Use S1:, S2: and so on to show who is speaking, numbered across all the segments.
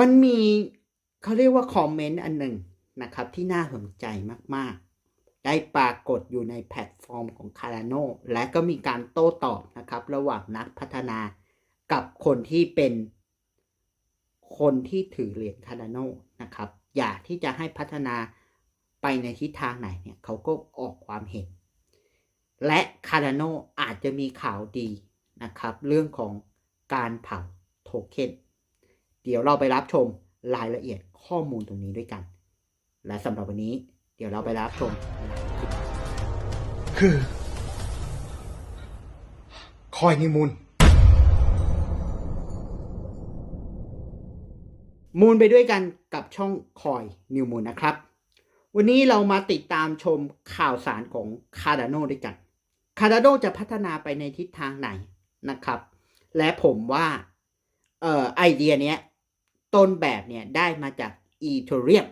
S1: มันมีเขาเรียกว่าคอมเมนต์อันหนึ่งนะครับ ที่น่าสนใจมาก ๆ ได้ปรากฏอยู่ในแพลตฟอร์มของ Cardano และก็มีการโต้ตอบนะครับ ระหว่างนักพัฒนากับคนที่เป็นคนที่ถือเหรียญ Cardano นะครับ อยากที่จะให้พัฒนาไปในทิศทางไหนเนี่ยเขาก็ออกความเห็น และ Cardano อาจจะมีข่าวดีนะครับ เรื่องของการเผาโทเค็น เดี๋ยวเราไปรับชมรายละเอียดข้อมูลตรงนี้ด้วยกัน และสำหรับวันนี้ เดี๋ยวเราไปรับชมในคลิป
S2: คือ คอยนิมูล
S1: มูลไปด้วยกันกับช่องคอยนิวมูลนะครับ วันนี้เรามาติดตามชมข่าวสารของ Cardano ด้วยกัน Cardano จะพัฒนาไปในทิศทางไหนนะครับ และผมว่าเอ่อไอเดียเนี้ย ต้นแบบเนี่ยได้มาจาก Ethereum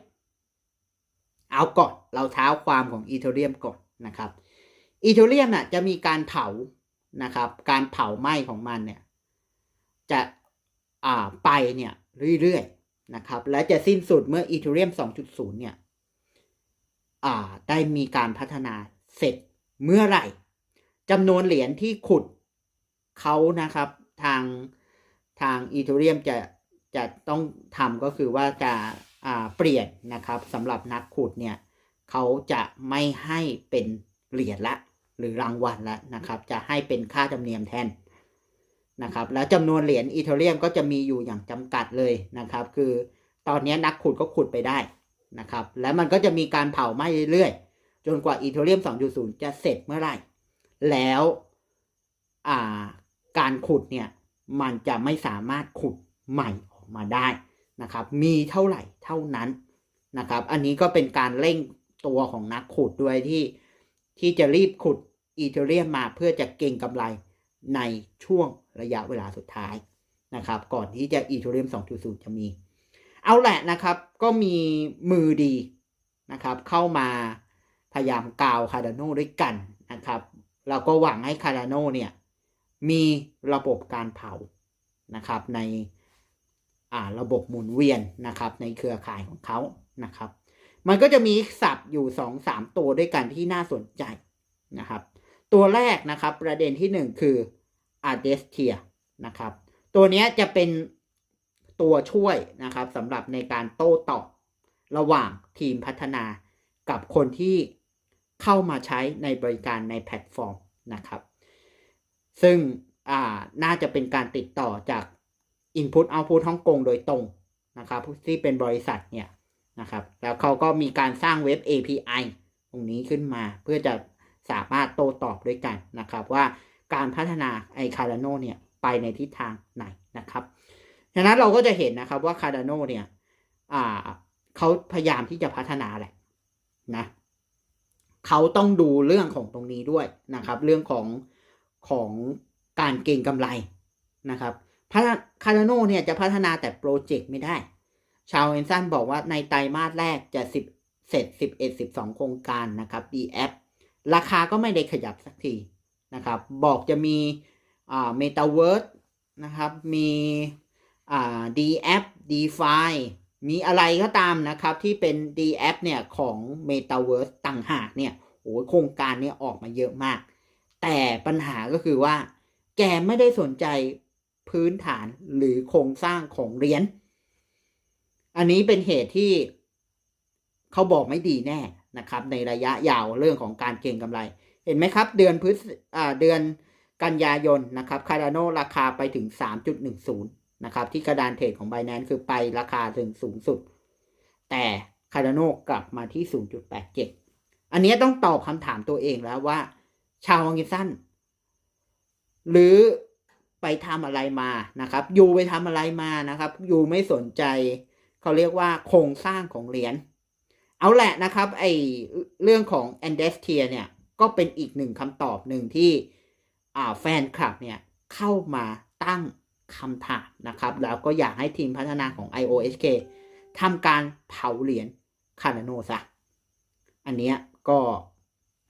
S1: เอาก่อนเราเท้าความของ Ethereum ก่อนนะครับ Ethereum น่ะจะมีการเผานะครับ การเผาไหม้ของมันเนี่ยจะอ่าไปเนี่ยเรื่อยๆนะครับ และจะสิ้นสุดเมื่อ Ethereum 2.0 เนี่ยอ่าได้มีการพัฒนาเสร็จเมื่อไหร่จำนวนเหรียญที่ขุดเขานะครับทางทาง Ethereum จะ จะต้องทำก็คือว่าจะเปลี่ยนนะครับสำหรับนักขุดเนี่ยเขาจะไม่ให้เป็นเหรียญละ หรือรางวัลละนะครับ จะให้เป็นค่าธรรมเนียมแทนนะครับ แล้วจำนวนเหรียญอีเทเรียมก็จะมีอยู่อย่างจำกัดเลยนะครับ คือตอนนี้นักขุดก็ขุดไปได้นะครับ แล้วมันก็จะมีการเผาไหม้เรื่อยๆ จนกว่าอีเทเรียม 2.0 จะเสร็จเมื่อไหร่ แล้วาการขุดเนี่ยมันจะไม่สามารถขุดใหม่ มาได้นะครับ มีเท่าไหร่เท่านั้นนะครับ อันนี้ก็เป็นการเร่งตัวของนักขุดด้วยที่ที่จะรีบขุดอีเทเรียมมาเพื่อจะเก็งกำไรในช่วงระยะเวลาสุดท้ายนะครับ ก่อนที่จะ Ethereum 2.0 จะมี เอาแหละนะครับ ก็มีมือดีนะครับ เข้ามาพยายามกาว Cardano ด้วยกันนะครับ เราก็หวังให้ Cardano เนี่ย มีระบบการเผานะครับใน ระบบหมุนเวียนนะครับ ในเครือข่ายของเขานะครับ มันก็จะมีศัพท์อยู่ 2-3 ตัวด้วยกันที่น่าสนใจนะครับ ตัวแรกนะครับประเด็นที่หนึ่งคือ a d e s t i a นะครับ ตัวนี้จะเป็นตัวช่วยนะครับสำหรับในการโต้ตอบระหว่างทีมพัฒนากับคนที่เข้ามาใช้ในบริการในแพลตฟอร์มนะครับ ซึ่งน่าจะเป็นการติดต่อจาก Input Output ฮ่องกงโดยตรงนะครับที่เป็นบริษัทเนี่ยนะครับ แล้วเขาก็มีการสร้างเว็บ API ตรงนี้ขึ้นมาเพื่อจะสามารถโต้ตอบด้วยกันนะครับว่าการพัฒนาไอคาร์ดโนเนี่ยไปในทิศทางไหนนะครับฉะนั้นเราก็จะเห็นนะครับว่าคาร์ดโนเนี่ยเขาพยายามที่จะพัฒนาแหละนะเขาต้องดูเรื่องของตรงนี้ด้วยนะครับ เรื่องของของการเก็งกำไรนะครับ คาร์โนเนี่ยจะพัฒนาแต่โปรเจกต์ไม่ได้ ชาวเอนซันบอกว่าในไตรมาสแรกจะสิบเสร็จสิบเอ็ดสิบสองโครงการนะครับ D app ราคาก็ไม่ได้ขยับสักทีนะครับ บอกจะมีอ่า Metaverse นะครับ มีอ่า D app DeFi มีอะไรก็ตามนะครับที่เป็น D app เนี่ยของ Metaverse ต่างหากเนี่ยโอ้โหโครงการเนี่ยออกมาเยอะมาก แต่ปัญหาก็คือว่า แกไม่ได้สนใจ พื้นฐานหรือโครงสร้างของเหรียญ อันนี้เป็นเหตุที่เขาบอกไม่ดีแน่นะครับ ในระยะยาวเรื่องของการเก็งกำไร เห็นไหมครับ เดือนพฤศอ่าเดือนกันยายนนะครับคาร์ดโนราคาไปถึง 3.10 นะครับ ที่กระดานเทรดของ b บ n a n c e คือไปราคาถึงสูงสุด แต่คาร์ดโนกลับมาที่ 0.87 อันนี้ต้องตอบคำถามตัวเองแล้วว่า ชาวอังกฤษสั้นหรือ ไปทำอะไรมานะครับอยู่ไปทำอะไรมานะครับอยู่ไม่สนใจเขาเรียกว่าโครงสร้างของเหรียญเอาแหละนะครับไอเรื่องของ a n d e s t i a เนี่ยก็เป็นอีกหนึ่งคำตอบหนึ่งที่แฟนคลับเนี่ยเข้ามาตั้งคำถามนะครับ แล้วก็อยากให้ทีมพัฒนาของ IOSK ทำการเผาเหรียญคาร์โนซะอันเนี้ยก็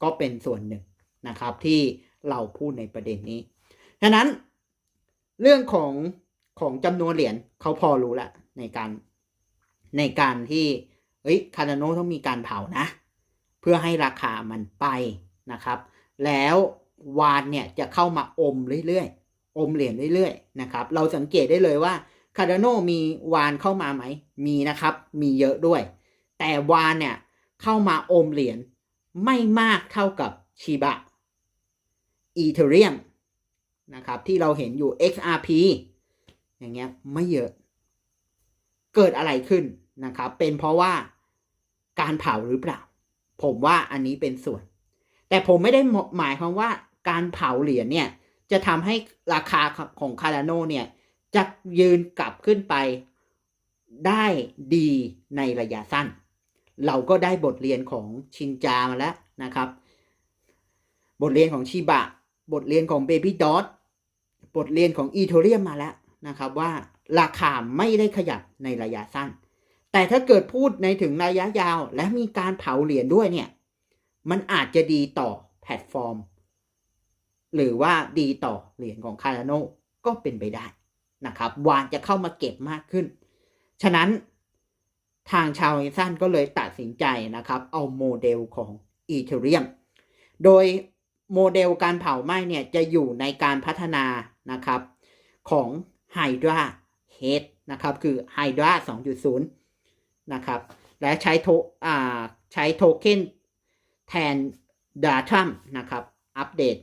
S1: ก็เป็นส่วนหนึ่งนะครับที่เราพูดในประเด็นนี้ ฉะนั้น เรื่องของของจำนวนเหรียญเขาพอรู้แล้วในการในการที่เอ้ยคาร์ดโนต้องมีการเผานะ เพื่อให้ราคามันไปนะครับ แล้ววานเนี่ยจะเข้ามาอมเรื่อยๆ อมเหรียญเรื่อยๆนะครับเราสังเกตได้เลยว่าคาร์ดโนมีวานเข้ามาไหม มีนะครับ มีเยอะด้วย แต่วานเนี่ยเข้ามาอมเหรียญไม่มากเท่ากับชิบะอีเทเรียม นะครับ ที่เราเห็นอยู่ XRP อย่างเงี้ยไม่เยอะ เกิดอะไรขึ้นนะครับ เป็นเพราะว่าการเผาหรือเปล่า ผมว่าอันนี้เป็นส่วน แต่ผมไม่ได้หมายความว่าการเผาเหรียญเนี่ย จะทำให้ราคาของคาร์โนเนี่ยจะยืนกลับขึ้นไปได้ดีในระยะสั้น เราก็ได้บทเรียนของชินจามาแล้วนะครับ บทเรียนของชิบะ บทเรียนของเบบี้ดอทบทเรียนของอีโทเรียมมาแล้วนะครับว่าราคาไม่ได้ขยับในระยะสั้น แต่ถ้าเกิดพูดในถึงระยะยาว และมีการเผาเหรียญด้วยเนี่ย มันอาจจะดีต่อแพลตฟอร์ม หรือว่าดีต่อเหรียญของคาร์โนก็เป็นไปได้นะครับ วานจะเข้ามาเก็บมากขึ้น ฉะนั้นทางชาวเอซันก็เลยตัดสินใจนะครับ เอาโมเดลของอีเทเรียม โดย โมเดลการเผาไหม้เนี่ยจะอยู่ในการพัฒนานะครับของ Hydra Head นะครับคือ Hydra 2.0 นะครับ และใช้โทใช้โทเค็นแทน Datum นะครับ อัปเดต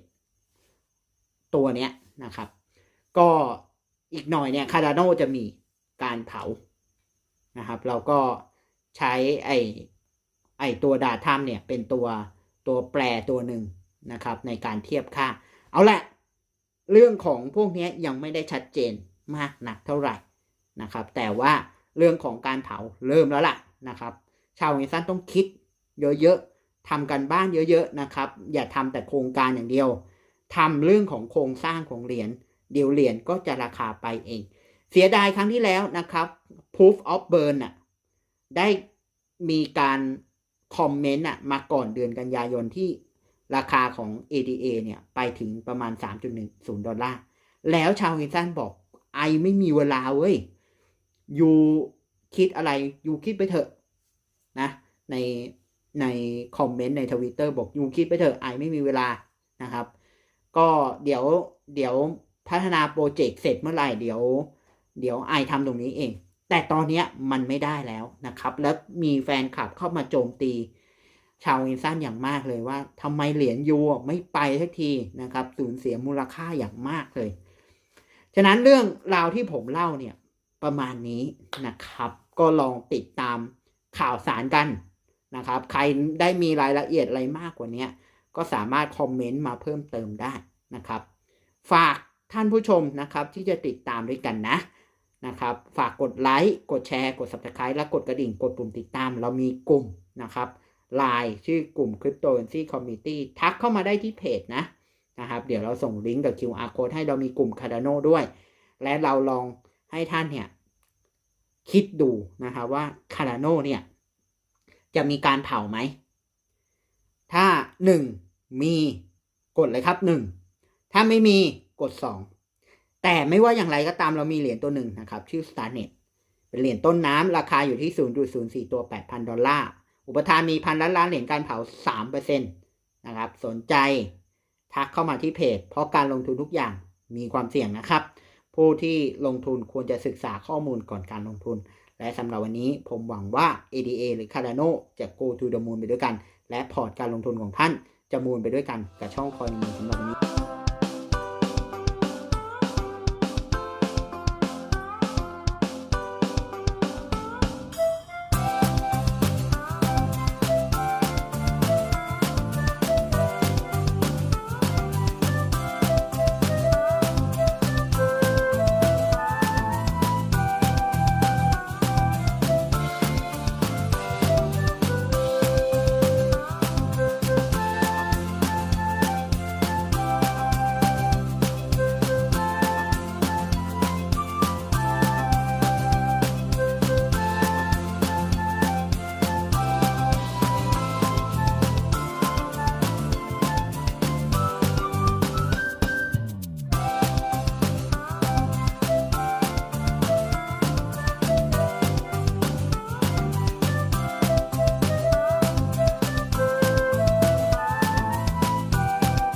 S1: ตัวเนี้ยนะครับ ก็อีกหน่อยเนี่ย Cardano จะมีการเผานะครับ เราก็ใช้ไอไอตัว Datum เนี่ยเป็นตัวตัวแปรตัวหนึ่ง นะครับในการเทียบค่า เอาละเรื่องของพวกนี้ยังไม่ได้ชัดเจนมากหนักเท่าไหร่นะครับ แต่ว่าเรื่องของการเผาเริ่มแล้วล่ะนะครับ ชาวเอซันต้องคิดเยอะๆทำกันบ้านเยอะๆนะครับ อย่าทำแต่โครงการอย่างเดียวทำเรื่องของโครงสร้างของเหรียญเดี๋ยวเหรียญก็จะราคาไปเอง เสียดายครั้งที่แล้วนะครับ proof of burn น่ะได้มีการคอมเมนต์อะมาก่อนเดือนกันยายนที่ ราคาของ ADA เนี่ย ไปถึงประมาณ 3.10 ดอลลาร์ แล้วชาวฮินสันบอกไอไม่มีเวลาเว้ยยูคิดอะไรยูคิดไปเถอะนะ ในในคอมเมนต์ในทวิตเตอร์บอกยูคิดไปเถอะไอไม่มีเวลานะครับ ก็เดี๋ยวเดี๋ยวพัฒนาโปรเจกต์เสร็จเมื่อไหร่เดี๋ยว เดี๋ยวไอทำตรงนี้เอง แต่ตอนนี้มันไม่ได้แล้วนะครับ แล้วมีแฟนคลับเข้ามาโจมตี ชาวอินซันอย่างมากเลยว่าทำไมเหรียญยูไม่ไปสักทีนะครับสูญเสียมูลค่าอย่างมากเลย ฉะนั้นเรื่องราวที่ผมเล่าเนี่ยประมาณนี้นะครับ ก็ลองติดตามข่าวสารกันนะครับ ใครได้มีรายละเอียดอะไรมากกว่านี้ก็สามารถคอมเมนต์มาเพิ่มเติมได้นะครับ ฝากท่านผู้ชมนะครับที่จะติดตามด้วยกันนะนะครับ ฝากกดไลค์ กดแชร์ กด subscribe และกดกระดิ่ง กดปุ่มติดตาม เรามีกลุ่มนะครับ ไลน์ชื่อกลุ่ม Cryptocurrency Community ทักเข้ามาได้ที่เพจนะนะครับ เดี๋ยวเราส่งลิงก์กับ QR code ให้เรามีกลุ่ม Cardano ด้วย และเราลองให้ท่านเนี่ย คิดดูนะครับว่า Cardano เนี่ย จะมีการเผาไหม ถ้าหนึ่งมีกดเลยครับหนึ่งถ้าไม่มีกดสองแต่ไม่ว่าอย่างไรก็ตามเรามีเหรียญตัวหนึ่งนะครับ ชื่อ Starnet เป็นเหรียญต้นน้ำราคาอยู่ที่ 0.04 ตัว 8,000 ดอลลาร์ อุปทานมีพันล้านล้านเหรียญการเผา3%นะครับ สนใจทักเข้ามาที่เพจ เพราะการลงทุนทุกอย่างมีความเสี่ยงนะครับ ผู้ที่ลงทุนควรจะศึกษาข้อมูลก่อนการลงทุน และสำหรับวันนี้ผมหวังว่า ADA หรือ Cardano จะ go to the moon ไปด้วยกัน และพอร์ตการลงทุนของท่านจะมูนไปด้วยกันกับช่องคอยมีสำหรับวันนี้